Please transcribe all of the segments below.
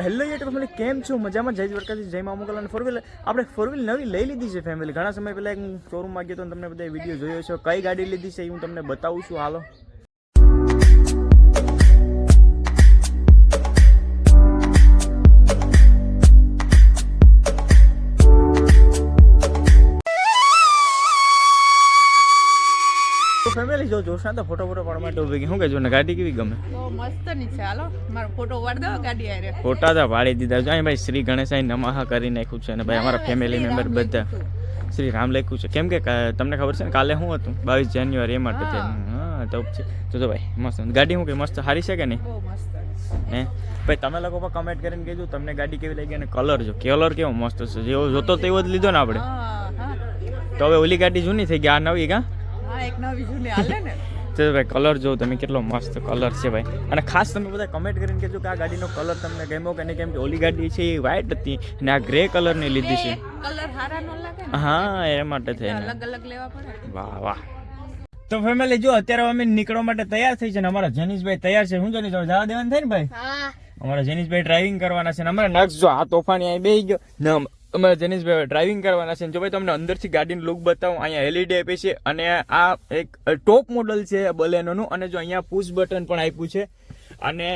Hello યે family, કેમ છો? મજામાં? જય દ્વારકાથી જય મા મોકલ અને ફોર વ્હીલર આપણે ફોર નવી લઈ લીધી છે ફેમિલી ઘણા સમય પહેલાં એક શોરૂમમાં ગયો તો તમને બધા વીડિયો જોયો છે. કઈ ગાડી લીધી છે એ હું તમને બતાવું છું. હાલો. તો જો જોશના તો ફોટો ફોટો પાડવા માટે ઊભી શું કહેજો ને ગાડી કેવી ગમે? મસ્તની છે. હાલો મારો ફોટો પાડ દો ગાડી આરે ફોટા તો પાડી દીધા છે. અહીં ભાઈ શ્રી ગણેશાય નમઃ કરી નાખ્યું છે અને ભાઈ અમારા ફેમિલી મેમ્બર બધા. શ્રી રામ લખ્યું છે. કેમ કે તમને ખબર છે ને કાલે શું હતું? બાવીસ જાન્યુઆરી એ માટે હા. તો છે. તો ભાઈ મસ્ત. ગાડી શું કે મસ્ત સારી છે કે નહીં? હે? ભાઈ તમે લોકો પણ કમેન્ટ કરીને કીધું તમને ગાડી કેવી લાગી અને કલર જો. કલર કેવો મસ્ત છે. જેવો જોતો તેવો જ લીધો ને આપણે. તો હવે ઓલી ગાડી જૂની થઈ ગઈ આ નવી કા? હા એક નવી જૂની હાલે ને? તો ભાઈ કલર જો તમે કેટલો મસ્ત કલર છે ભાઈ. અને ખાસ તમે બધા કમેન્ટ કરીને કહેજો કે આ ગાડીનો કલર તમને ગમ્યો કે નહીં? કેમ કે ઓલી ગાડી છે એ વ્હાઇટ હતી અને આ ગ્રે કલરની લીધી છે. કલર હારા નો લાગે હા એ માટે થઈને. અલગ અલગ લેવા પડે. વાહ વાહ. તો ફેમિલી જો અત્યારે અમે નીકળવા માટે તૈયાર થઈ છે ને અમારા જનીશભાઈ તૈયાર છે. હું જનીશ જવા દેવાનું થાય ને ભાઈ? અમારા જનીશભાઈ ડ્રાઇવિંગ કરવાના છે ને અમારે નક્ષ જો આ તોફાની અહીં બેસી ગયો. ને અમારા જનીશભાઈ ડ્રાઇવિંગ કરવાના છે જો ભાઈ તમને અંદરથી ગાડીની લુક બતાવું, અહીંયા એલઈડી આપી છે અને આ એક ટોપ મોડલ છે બલેનોનું અને જો અહીંયા પુશ બટન પણ આપ્યું છે. અને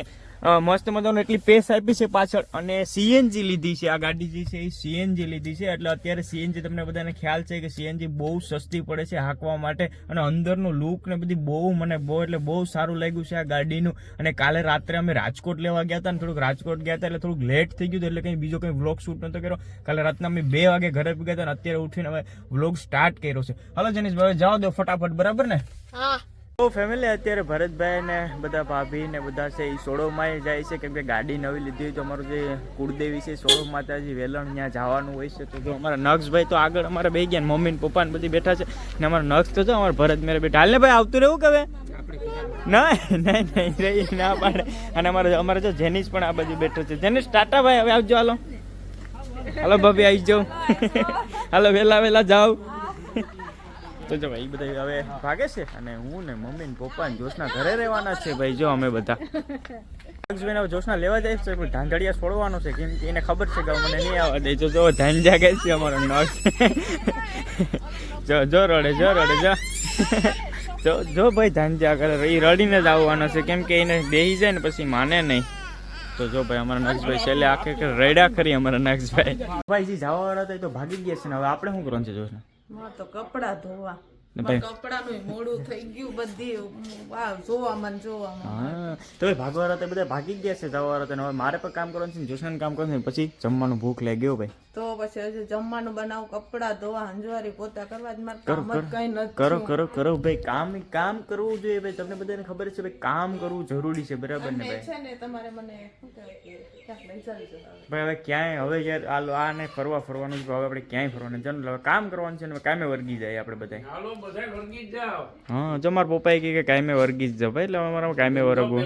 મસ્ત મજાનું એટલી પેસ આપી છે પાછળ અને સીએનજી લીધી છે. આ ગાડી જે છે એ સીએનજી લીધી છે. એટલે અત્યારે સીએનજી તમને બધાને ખ્યાલ છે કે સીએનજી બહુ સસ્તી પડે છે હાંકવા માટે અને અંદરનું લુક ને બધી બહુ મને બહુ એટલે બહુ સારું લાગ્યું છે આ ગાડીનું. અને કાલે રાત્રે અમે રાજકોટ લેવા ગયા હતા ને થોડુંક રાજકોટ ગયા હતા એટલે થોડુંક લેટ થઈ ગયું એટલે કંઈ બીજો કંઈ વ્લોગ શૂટ નહોતો કર્યો. કાલે રાતના અમે બે વાગે ઘરે ગયા હતા અને અત્યારે ઉઠીને હવે વ્લોગ સ્ટાર્ટ કર્યો છે. હલો જનીશભાઈ જાઓ દો ફટાફટ, બરાબર ને? હા. તો ફેમિલી અત્યારે ભરતભાઈ ને બધા ભાભી ને બધા છે એ સોળોમાં જાય છે. કેમ કે ગાડી નવી લીધી હોય તો અમારું જે કુળદેવી છે સોડો માતાજી વેલણ ત્યાં જવાનું હોય છે. તો જો અમારા નક્ષભાઈ તો આગળ અમારે બે ગયા મમ્મી ને પપ્પા ને બધી બેઠા છે. ને અમારા નક્ષ તો છે અમારા ભરત મેરે બેઠા. હાલ ને ભાઈ, આવતું રહેવું કે ના નહીં નહીં રહી ના પાડે. અને અમારે અમારે જો જેનિસ પણ આ બાજુ બેઠો છે. જેનિસ, ટાટા ભાઈ, હવે આવજો, હાલો. હાલો, ભાભી આવી જાઉં હાલો, વેલા વહેલા જાઓ. તો જો ભાઈ બધા હવે ભાગે છે અને હું ને મમ્મી ને પપ્પા ને જોશના ઘરે રહેવાના છે ભાઈ, જો અમે બધા. લક્ષભાઈને હવે જોશના લેવા જાય છે, પણ ધાંધડિયા છોડવાનો છે, કેમ કે એને ખબર છે કે મને નહીં આવવા દે. જો જો ધાન જાગે છે અમારો નળ. જો જો રડે જો રડે, જો. જો જો ભાઈ ધાંજા કરે. એ રડીને જ આવવાનો છે, કેમ કે એને બેહી જાય ને પછી માને નહીં. તો જો ભાઈ, અમારા નક્ષભાઈ છેલ્લે આખે રડ્યા ખરી અમારા નક્ષભાઈ ભાઈ જે જવા વાળા હતા એ તો ભાગી ગયા છે ને, હવે આપણે શું કરવાનું છે જોશના? તો કપડા ધોવા. ગયું ભાઈ ભાગવાળા બધા ભાગી ગયા છે જવાવાળા મારે પણ કામ કરવાનું છે જોશન કામ કરવાનું પછી જમવાનું ભૂખ લાગ્યો ભાઈ. તો પછી હજુ જમવાનું બનાવું કપડાં ધોવા હંજવારી પોતા કરવા જ મારે કામ જ કઈ નથી કરો કરો કરો ભાઈ કામ કામ કરવું જોઈએ ભાઈ. તમને બધાને ખબર છે ભાઈ કામ કરવું જરૂરી છે. બરાબર ને ભાઈ? છે ને તમારે મને. ભાઈ હવે ક્યાંય હવે યાર આ લો- આ ને ફરવા ફરવાનું છે હવે આપણે ક્યાંય ફરવાનું છે હવે કામ કરવાનું છે ને કામે વર્ગી જાય આપણે બધા હા જો મારા પપ્પાએ કહે કે કાયમે વર્ગી જ જાવ ભાઈ એટલે અમારા કાયમે વર્ગવું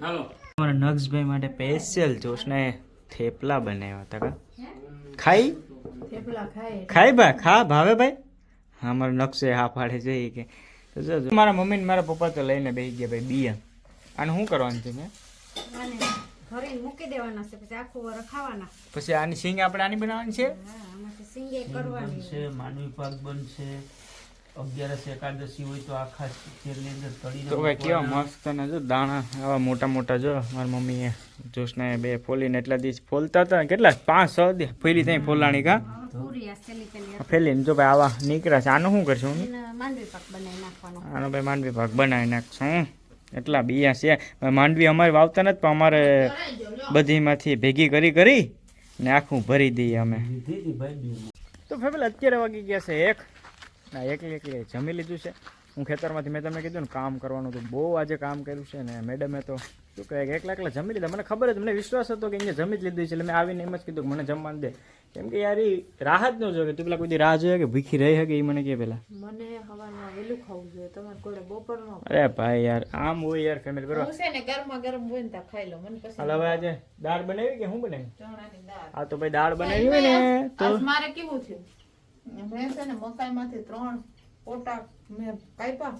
અમારા નક્ષભાઈ માટે સ્પેશિયલ જોશને થેપલા બનાવ્યા હતા કા? ખાઈ? ખાઈ. બા ખા ભાવે ભાઈ? હા મારો નકશે હા પાડે છે એ કે. તો જો જો. મારા મમ્મી ને મારા પપ્પા તો લઈને બેસી ગયા ભાઈ બિયા અને શું કરવાનું છે મેં? મૂકી દેવાના છે પછી આખું વર ખાવાના. પછી આની સિંગ આપણે આની બનાવવાની છે? આમાંથી સિંગે કરવાની. છે માનવી પાક બનશે. અગિયારસ એકાદશી હોય તો આખા તેલની અંદર તળીને તો ભાઈ કેવા મસ્ત ને જો દાણા આવા મોટા મોટા જો મારી મમ્મીએ જોશને બે ફોલીને એટલા દિવસ ફોલતા હતા. કેટલા? પાંચ છ દી ફેરી ત્યાં ફોલાણી કા? ફેલીને જો ભાઈ આવા નીકળ્યા છે. આનું શું કરશું? માંડવી પાક બનાવી આનો ભાઈ માંડવી ભાગ બનાવી નાખશું એટલા બીયા છે. માંડવી અમારે વાવતા નથી પણ અમારે બધીમાંથી ભેગી કરી કરી ને આખું ભરી દઈએ અમે. તો ફેમિલી અત્યારે વાગી ગયા છે એક. ના એકલી એકલી જમી લીધું છે. હું ખેતરમાંથી મેં તમને કીધું ને કામ કરવાનું તો બહુ આજે કામ કર્યું છે ને મેડમે તો શું કહે કે એકલા એકલા જમી લીધા? મને ખબર જ મને વિશ્વાસ હતો કે અહીંયા જમી જ લીધું છે એટલે મેં આવીને એમ જ કીધું કે મને જમવા દે. કેમ કે યાર રાહત ન જોઈએ તું પેલા કોઈ રાહ જોઈએ કે ભૂખી રહી શકે એ મને કે પેલા? મને હવામાં વેલું ખાવું જોઈએ તમારે કોઈ બપોરનો અરે ભાઈ યાર આમ હોય યાર ફેમિલી બરોબર? હું છે ને ગરમા ગરમ હોય ને ખાઈ લો મને પછી હાલ હવે આજે દાળ બનાવી કે શું બનાવી? ચણાની દાળ. આ તો ભાઈ દાળ બનાવી હોય ને તો મારે કેવું થયું? મેં છે ને મકાઈમાંથી ત્રણ પોટા મેં કાપ્યા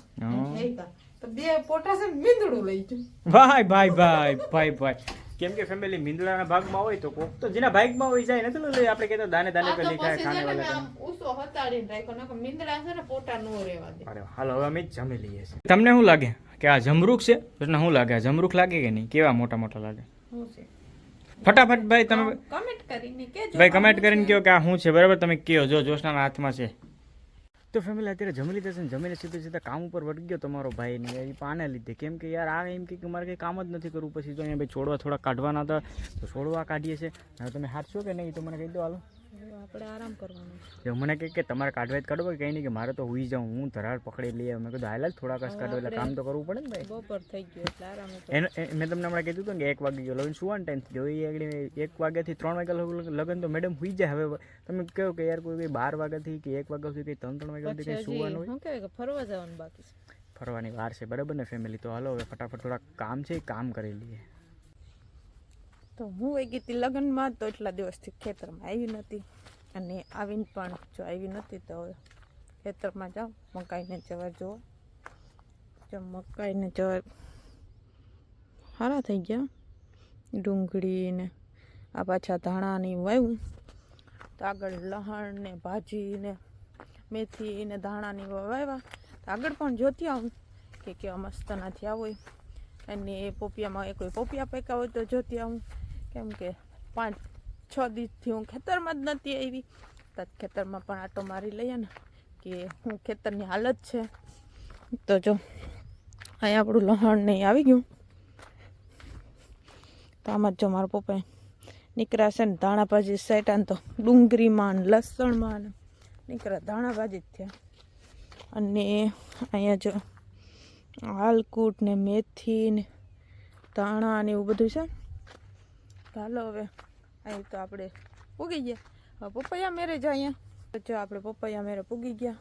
ફેંકા તો બે પોટા છે ને મીંદડું લઈ ગયું. ભાઈ ભાઈ ભાઈ ભાઈ ભાઈ. કેમ કે ફેમિલી મીંદડાના ભાગમાં હોય તો કોક તો જેના ભાગમાં હોય જાય નથી લઈ આપણે કહેતા દાને દાને પર લીખા ખાને વાલા આમ ઊંચો હતાડીને રાખ્યો નકર મીંદડા છે ને પોટા નો રહેવા દે. અરે હાલો હવે અમે જમી લઈએ છે તમને શું લાગે? કે આ જમરૂખ છે? એટલે શું લાગે? જમરૂખ લાગે કે નહીં? કેવા મોટા મોટા લાગે? શું છે? ફટાફટ ભાઈ તમે કમેન્ટ કરીને કેજો ભાઈ કમેન્ટ કરીને કહો કે આ શું છે? બરાબર તમે કહો જો જોશનાના હાથમાં છે. તો ફેમિલી અત્યારે જમી લીધા છે ને જમીને સીધે સીધા કામ ઉપર વળી ગયો તમારો ભાઈ ને એ પાને લીધે. કેમ કે યાર આ એમ કે મારે કંઈ કામ જ નથી કરવું. પછી તો અહીંયા ભાઈ છોડવા થોડા કાઢવાના હતા તો છોડવા કાઢીએ છીએ હવે તમે હાથશો કે નહીં તો મને કહી દો હાલો. આપણે આરામ કરવાનો મને કહે કે તમારે કાઢવા જ કાઢવો કંઈ નહીં કે મારે તો હુઈ જાઉં હું ધરાર પકડી લઈએ મેં કીધું હાલ જ થોડા કાઢો એટલે કામ તો કરવું પડે ને ભાઈ. બપોર થઈ ગયો એટલે આરામ એનો મેં તમને હમણાં કીધું હતું કે એક વાગે ગયો લગ્ન સુવાનો ટાઈમ ગયો. આગળ એક વાગ્યાથી ત્રણ વાગ્યા લગન- તો મેડમ હુઈ જાય. હવે તમે કહો કે યાર કોઈ કંઈ બાર વાગ્યાથી કે એક વાગ્યા સુધી કંઈ ત્રણ ત્રણ વાગ્યા સુધી કંઈ સુવાનું હોય? શું કે ફરવા જવાનું બાકી ફરવાની વાર છે બરાબર ને ફેમિલી તો હાલો હવે ફટાફટ થોડા કામ છે કામ કરી લઈએ. તો હું એ ગઈ હતી લગ્નમાં તો એટલા દિવસથી ખેતરમાં આવી નથી અને આવીને પણ જો આવી નથી તો ખેતરમાં જાઉં, મકાઈને જવા જુઓ. જો મકાઈને જવા સારા થઈ ગયા. ડુંગળી ને આ પાછા ધાણાની વાવ્યું તો આગળ લહણ ને ભાજી મેથી ને ધાણાની વાવ્યા તો આગળ પણ જોતી આવું કે કેવા મસ્ત નથી હોય. અને એ પોપિયામાં એ કોઈ પોપિયા પૈકા હોય તો જોતી આવું. કેમ કે પાંચ છ દિવસથી હું ખેતરમાં જ નથી આવી. તો ખેતરમાં પણ આટો મારી લઈએ ને કે હું ખેતરની હાલત છે. તો જો અહીંયા આપણું લહણ નહીં આવી ગયું. તો આમાં જ જો મારા પપ્પાએ નીકળાશે ને ધાણા ભાજી સેટા તો ડુંગળીમાં ને લસણમાં ને નીકળ્યા ધાણા ભાજી જ થયા અને અહીંયા જો હાલકૂટ ને મેથી ને ધાણા ને એવું બધું છે હાલો હવે. અહીં તો આપણે પૂગી ગયા. પપૈયા મેરે જ અહીંયા. તો જો આપણે પપૈયા મેરે પૂગી ગયા.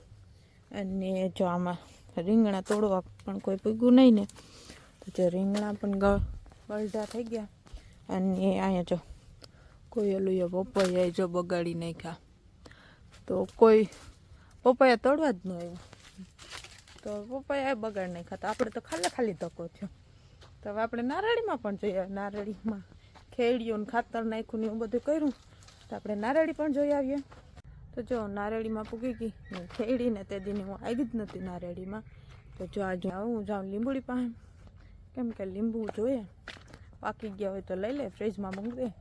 અને જો આમાં રીંગણા તોડવા પણ કોઈ પૂગ્યું નહીં ને. તો જો રીંગણા પણ ગળઢા થઈ ગયા. અને અહીંયા જો કોઈ ઓલું પપૈયા જો બગાડી નાખ્યા. તો કોઈ પપૈયા તોડવા જ ન આવ્યું. તો પપૈયા બગાડ નહીં ખાતા આપણે તો ખાલી ખાલી ધક્કો થયો. તો હવે આપણે નારળીમાં પણ જોઈએ. નારળીમાં ખેડીયું ખાતર નાખ્યું ને એવું બધું કર્યું, તો આપણે નારેડી પણ જોઈ આવીએ. તો જો, નારેળીમાં પૂગી ગઈ. ને ખેડીને તે દીને હું આવી જ નથી નારળીમાં. તો જો આ જો હું જાઉં લીંબુડી પાસે. કેમ કે લીંબુ જોઈએ. પાકી ગયા હોય તો લઈ લે, ફ્રીજમાં મૂકી દે.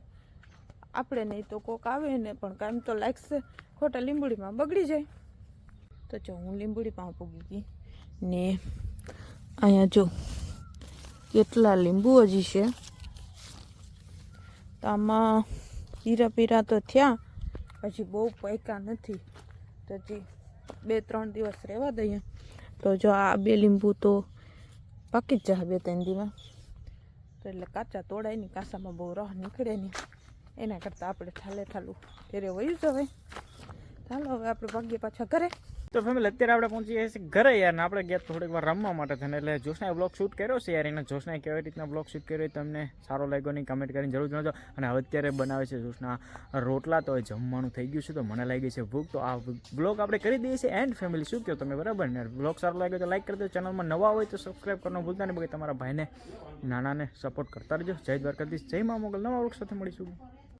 આપણે નહીં તો કોક આવે ને પણ કાંઈ તો લાગશે, ખોટા લીંબુડીમાં બગડી જાય. તો જો, હું લીંબુડી પાસે પૂગી ગઈ. ને અહીંયા જો, કેટલા લીંબુ હજી છે. તો આમાં પીરા પીરા તો થયા, હજી બહુ પૈકા નથી. તો હજી બે ત્રણ દિવસ રહેવા દઈએ. તો જો આ બે લીંબુ તો પાકી જ જાય બે ત્રણ દિવસ. તો એટલે કાચા તોડાય નહીં કાચામાં બહુ રહ નીકળે નહીં. એના કરતાં આપણે ઠાલે ઠાલું ઘરે વયું જવાય. ચાલો હવે આપણે ભાગ્ય પાછા ઘરે. તો ફેમિલી અત્યારે આપણે પહોંચી ગયા છીએ ઘરે યાર આપણે ગયા થોડીક વાર રમવા માટે થઈને. એટલે જોશનાએ બ્લોગ શૂટ કર્યો છે યાર એને. જોશનાએ કેવી રીતના બ્લોગ શૂટ કર્યો એ તમને સારો લાગ્યો નહીં કમેન્ટ કરીને જરૂર જણાવજો. અને હવે અત્યારે બનાવે છે જોશના રોટલા, તો જમવાનું થઈ ગયું છે, તો મને લાગી છે ભૂખ. તો આ બ્લોગ આપણે કરી દઈએ છીએ એન્ડ ફેમિલી શું કહો તમે? બરાબર ને બ્લોગ સારો લાગ્યો તો લાઈક કરી દો ચેનલમાં નવા હોય તો સબસ્ક્રાઈબ કરવાનું ભૂલતા નહીં. બાકી તમારા ભાઈને, નાનાને સપોર્ટ કરતા રહેજો. જય દ્વારકાધીશ, જય મા મોગલ. નવા વૃક્ષ સાથે મળીશું.